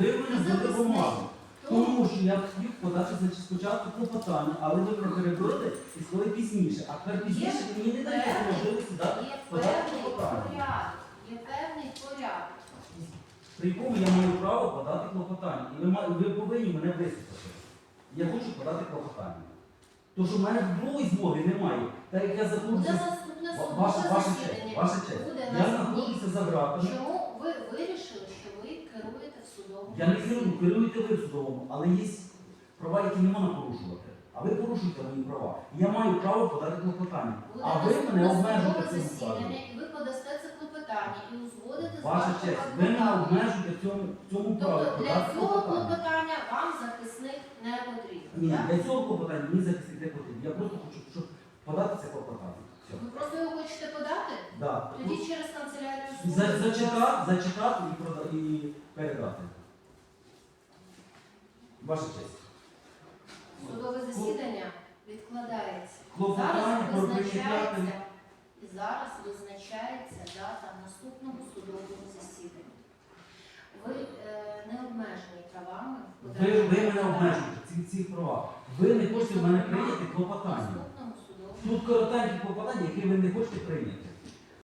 мене дали захисник. Тому що я хотів подати спочатку клопотання, але ви мене і сказали пізніше. А тепер пізніше ви мені не даєте можливості дати є подати певний клопотання. порядок. Є певний порядок. При якому я маю право подати клопотання. І ви, ма- ви повинні мене вислухати. Я хочу подати клопотання. Тому що в мене другої змоги немає. Так як я Буде знаходжуся. наступне Ва- судове Ваша, ваша честь, засідання. ваша честь. Буде Я на знаходжуся за ґратами. Чому ви вирішили, що ви Я не керую, керуєте ви в судовому, але є права, які не можна порушувати. А ви порушуєте мої права. Я маю право подати клопотання. А ви мене обмежуєте цим правом. ви подасте це клопотання і узгодите з Ваша вашим честь, ви мене адвокатом. обмежуєте в цьому, в цьому праві Тобто для подати цього клопотання. клопотання вам захисник не потрібен. Ні, так? для цього клопотання мені захистити не потрібно. Я просто хочу, щоб подати це клопотання. Все. Ви просто його хочете подати? Да. Тоді через канцелярію суду. За- Зачитати, зачитати і, прода- і передати. Ваша честь. Судове засідання відкладається. Клопотання Зараз про визначається, і зараз визначається дата наступного судового засідання. Ви е, не обмежені правами. в Ви, ви мене обмежуєте в цих, цих правах. Ви не хочете в мене прийняти клопотання. Наступному судовому Тут коротенькі клопотання, які ви не хочете прийняти.